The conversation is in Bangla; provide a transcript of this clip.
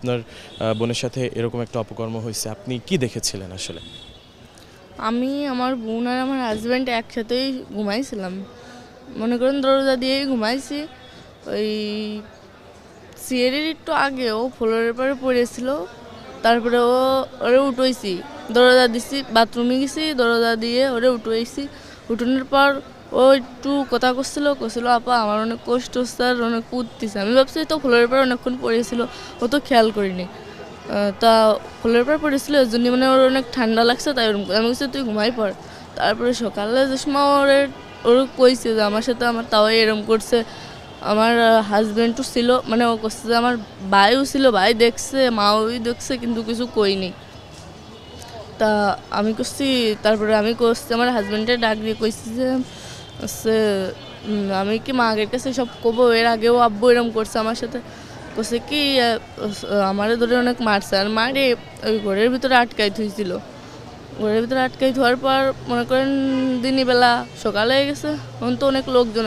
আপনার বোনের সাথে এরকম একটা অপকর্ম হয়েছে, আপনি কি দেখেছিলেন আসলে? আমি আমার বোন আর আমার হাজব্যান্ড একসাথেই ঘুমাইছিলাম। মনে করেন দরজা দিয়েই ঘুমাইছি। ওই সিয়ারের একটু আগে ও ফ্লোরের পরে পড়েছিল। তারপরে ও ওরে উঠোইছি। দরজা দিছি, বাথরুমে গেছি, দরজা দিয়ে ওরে উঠোইছি। উঠোনের পর ও একটু কথা করছিল করছিল, আপা, আমার অনেক কষ্ট আর অনেক উঠতেছে আমি ভাবছি তো ফ্লোরের পর অনেকক্ষণ পড়েছিল, ও তো খেয়াল করিনি। তা ফ্লোরের পর পড়েছিল ওই জন্য মানে ওর অনেক ঠান্ডা লাগছে, তাই ওরকম আমি বলছি, তুই ঘুমাই পড়। তারপরে সকালে যে সময় ওর ওর কইছে যে, আমার সাথে আমার তাও এরম করছে। আমার হাজব্যান্ডও ছিল মানে ও করছে যে, আমার ভাইও ছিল, ভাই দেখছে, মাও দেখছে, কিন্তু কিছু কইনি। তা আমি করছি তারপরে আমি করছি আমার হাজব্যান্ডের ডাক দিয়ে কইছি যে উম, আমি কি মা আগের কাছে সব কবো এর আগেও আব্বু এরম করছে আমার সাথে। করছে কি আমারে ধরে অনেক মারছে আর মারে ওই ঘরের ভিতরে আটকাই থুইছিল। ঘরের ভিতরে আটকাই ধোয়ার পর মনে করেন দিনই বেলা সকালে হয়ে গেছে তখন তো অনেক লোকজন